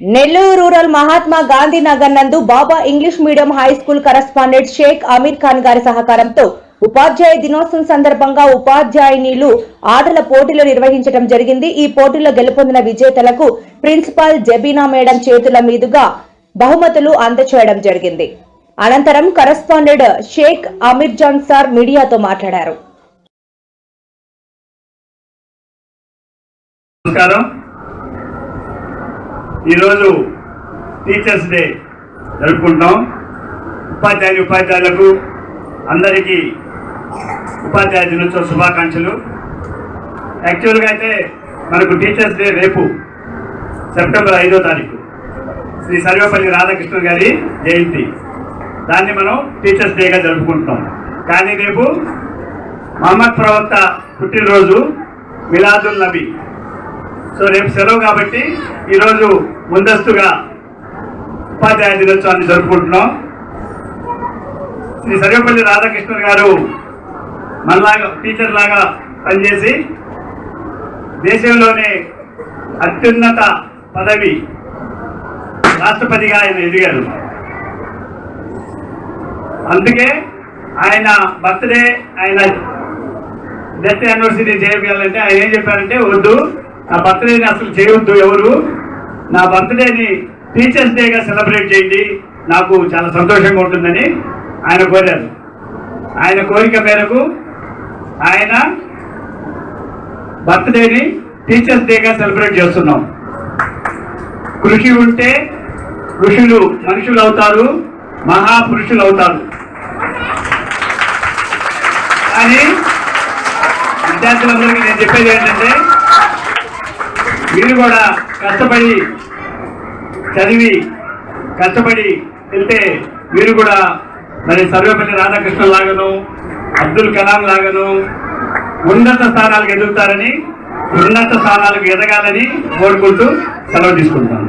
Nellore rural Mahatma Gandhi Nagar నందు Baba English medium high school correspondent Shaik Ameer Khan గారి సహకారంతో ఉపాధ్యాయ దినోత్సవం సందర్భంగా ఉపాధ్యాయునిలు ఆటల పోటీలు నిర్వహించడం జరిగింది. ఈ పోటీలో గెలుపొందిన విజేతలకు ప్రిన్సిపాల్ జబీనా మేడం చేతుల మీదుగా బహుమతులు అందచేయడం జరిగింది. అనంతరం కరస్పాండెంట్ షేక్ అమీర్ జాన్ సార్ మీడియాతో మాట్లాడారు. నమస్కారం. ఈరోజు టీచర్స్ డే జరుపుకుంటాం. ఉపాధ్యాయులు ఉపాధ్యాయులకు అందరికీ ఉపాధ్యాయ దినోత్సవ శుభాకాంక్షలు. యాక్చువల్గా అయితే మనకు టీచర్స్ డే రేపు సెప్టెంబర్ ఐదో తారీఖు. శ్రీ సర్వేపల్లి రాధాకృష్ణ గారి జయంతి. దాన్ని మనం టీచర్స్ డేగా జరుపుకుంటాం. కానీ రేపు మహమ్మద్ ప్రవక్త పుట్టినరోజు మిలాదుల్ నబీ. సో రేపు సెలవు కాబట్టి ఈరోజు ముందస్తుగా ఉపాధ్యాయ దినోత్సవాన్ని జరుపుకుంటున్నాం. శ్రీ సర్వేపల్లి రాధాకృష్ణుడు గారు మనలాగా టీచర్ లాగా పనిచేసి దేశంలోనే అత్యున్నత పదవి రాష్ట్రపతిగా ఆయన ఎదిగారు. అందుకే ఆయన బర్త్డే ఆయన డెత్ యానివర్సరీ చేయాలంటే ఆయన ఏం చెప్పారంటే వద్దు నా బర్త్డేని అసలు చేయొద్దు ఎవరు. నా బర్త్డేని టీచర్స్ డేగా సెలబ్రేట్ చేయండి. నాకు చాలా సంతోషంగా ఉంటుందని ఆయన కోరారు. ఆయన కోరిక మేరకు ఆయన బర్త్డేని టీచర్స్ డేగా సెలబ్రేట్ చేస్తున్నాం. కృషి ఉంటే ఋషులు మనుషులు అవుతారు మహాపురుషులు అవుతారు. కానీ విద్యార్థులందరికీ నేను చెప్పేది ఏంటంటే మీరు కూడా కష్టపడి చదివి కష్టపడి వెళ్తే మీరు కూడా మరి సర్వేపల్లి రాధాకృష్ణ లాగను అబ్దుల్ కలాం లాగను ఉన్నత స్థానాలకు ఎదుగుతారని ఉన్నత స్థానాలకు ఎదగాలని కోరుకుంటూ సెలవు తీసుకుంటాను